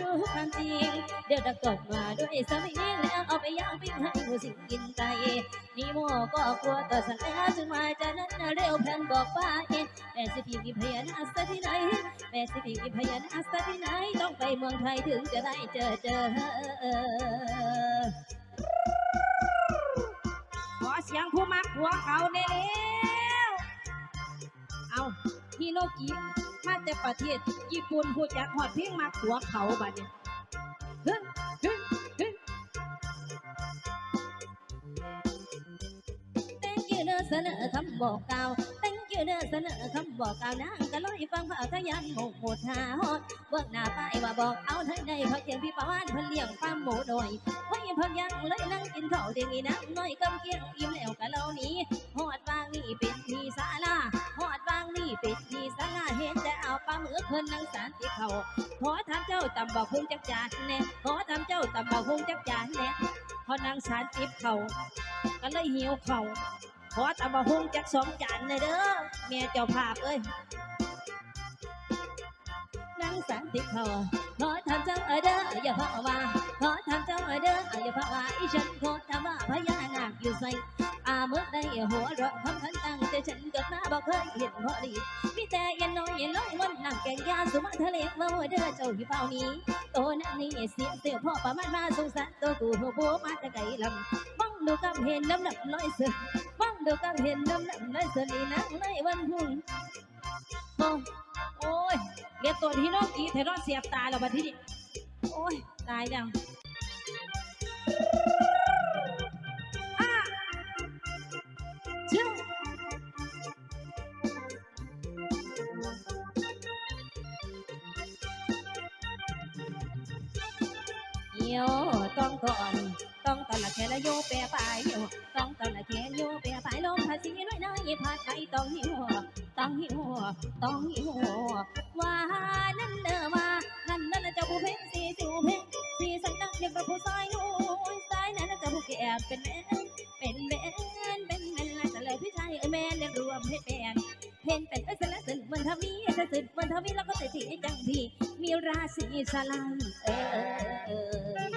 รู้ความจริง เดี๋ยวตะกดมาด้วยสมิงแล้วเอาไปย่างปิ้งให้หมูสิงกินใจนี่โมก็กลัวต่อสันแล้วจึงมาจากนั้นเร็วแพนบอกป้าเองแม่สิพีกิพยานาสที่ไหนแม่สิพีกิพยานาสที่ไหนต้องไปเมืองไทยถึงจะได้เจอเจอขอเสียงผู้มักหัวเขาเร็วเอาฮิโนกิ มาแต่ประเทศ ญี่ปุ่นผู้จักหอดเพียงมักหัวเขาบัดเนี่ยเฮ้ยเฮ้ยเฮ้ย Thank you เนอเสนอคำบอกกล่าว Thank you เนอเสนอคำบอกกล่าวนางก็ลอยฟังเผาทะยันหมกหมดหาฮอดเบิกหน้าป้ายว่าบอกเอาไทยในพักเทียงพี่ปาวานเพิ่นเลี้ยงฟาร์มหมูดอยไว้เพิ่นยังเลยนั่งกินข้าวเดียงอีน้ำน้อยกำเกี้ยงอิ่มแล้วก็เล่านี้ฮอดบางนี่เป็น ปลาหมึกเพิ่นนังสารติเขาขอถามเจ้าตำบอกพุงจักจานแน่ขอถามเจ้าตำบอกพุงจักจานแน่พอนังสารติบเขาก็เลยหิวเขาขอตำบะฮุงจักสองจานเลยเด้อเมียเจ้าภาพเอ้ย นั่งสันติเขาขอทำเจ้าเด้ออย่าพราะว่าขอทำเจ้าเด้ออย่าพราะว่าอีฉันขอทำว่าพญานาคอยู่ใส่อาเมื่อได้หัวเราะคำทันตั้งแต่ฉันเกิดมาบอกเคยเห็นพอดีมีแต่ยันน้อยยันน้อยวันนั่งแกงยาสุมาทะเลมาหัวเด้อเจ้าที่เฝ้านี้โตนั่นนี่เสียเสียวพ่อประมาณมาสงสารตัวกูหัวโบมาแต่ไกลลำบังดูกับเห็นน้ำหนักน้อยเสือฟังดูกันเห็นน้ำหนักในสนีนังในวันพุ่งโอ้ เรียกตัวที่นอกอีเทนอนเสียบตายแล้วบัดทีนี้โอ้ย ตายยังอะชื่อเหี่ยวต้องก่อน ต้องตอนละแค่ละโยเปียปลายโยต้องตอนละแค่โยเปียปลายลมภาษีน้อยน้อยผาดไปต้องหิวต้องหิวต้องหิว แม่เลี้ยงรวมให้แฟนเพนเป็นเอ้ยสละสึกมันทำนี้ถ้าสึกมันทำนี้แล้ก็เศรษฐีจังพี่มีราศีสลังเออเออ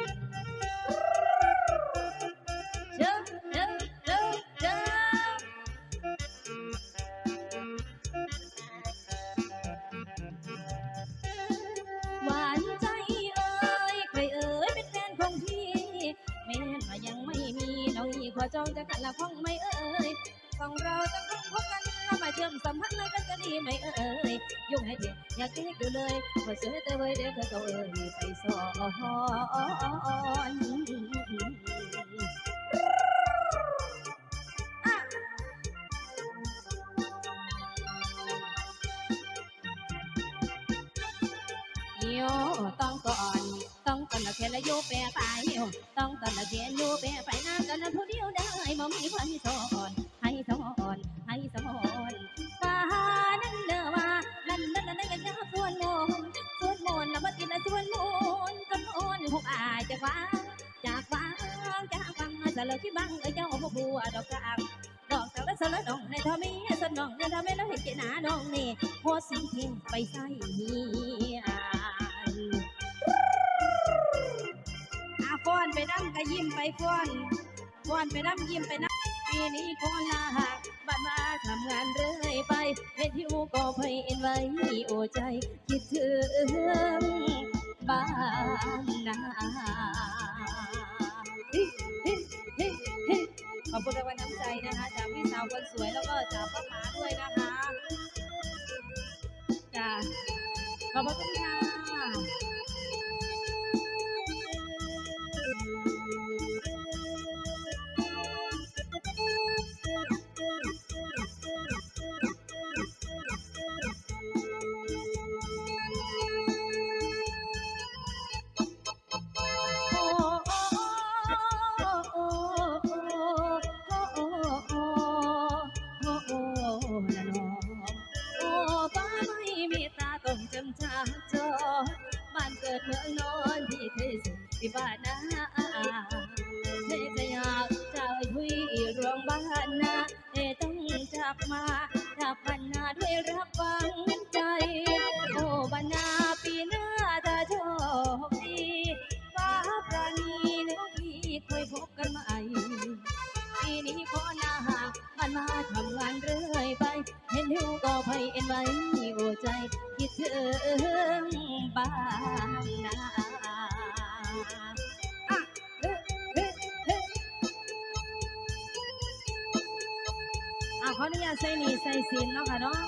ยังไม่มีน้องอีขอจองจะกัดละพ้องไม่เอ่ย ของเราจะคงพบกันมาเชื่อมสัมพันธ์เลยกันจะดีไหมเอ่ยยุ่งให้เด็กอยากเด็กดูเลยว่าเสือเตยเว้ยเด็กเขาเอ่ยไปสอนโยต้องก่อน ต้องตอนละแค่ละโยแปรไปโยต้องตอนละแค่โยแปรไปน้ำกันละผู้เดียวได้บ่มีพันสอน สอนให้สอนป่านั่นเด้อว่านั่นนั่นนั่นนั่นยังส่วนมนส่วนมนละมาติละส่วนมนจำนวนหกอายจากวางจากวางจากวางสลัที่บังเอ้ยเจ้าพ่อบัวดอกกลางดอกแต่ละสลัดองในทอมีสนองในทอมีแล้วเห็นเจนาน้องนี่โพสิงทิ้งไปใส่เฮียอาฟ้อนไปน้ำก็ยิ้มไปฟ้อนฟ้อนไปน้ำยิ้มไปน้ำปี นี้พอลาหักบ้านมาทำงานเรื่อยไปเวทิวก็เพยเอ็นไว้โอใจ คิดถึงบ้านนาฮิฮิฮิฮิขอบคุณรางวัลน้ำใจนะคะจากพี่สาวคนสวยแล้วก็จากป้าหาด้วยนะคะ นอนที่เธอสุขที่บ้านนาเธอจะอยากจะไปทุยรวงบ้านนาเธอต้องจากมาจากพันนาด้วยรับฟังใจ โอ้บารนาปีหน้าจะโชคดีฟ้าปราณีแล้วพี่ค่อยพบกันใหม่ปีนี้ขอนาหามันมาทำงานเรื่อยไป เห็นเธอก็ไปเอ็นไว้หัวใจคิดถึงบ้าน ขออนุญาตใส่หนีใส่สินเนาะค่ะเนาะ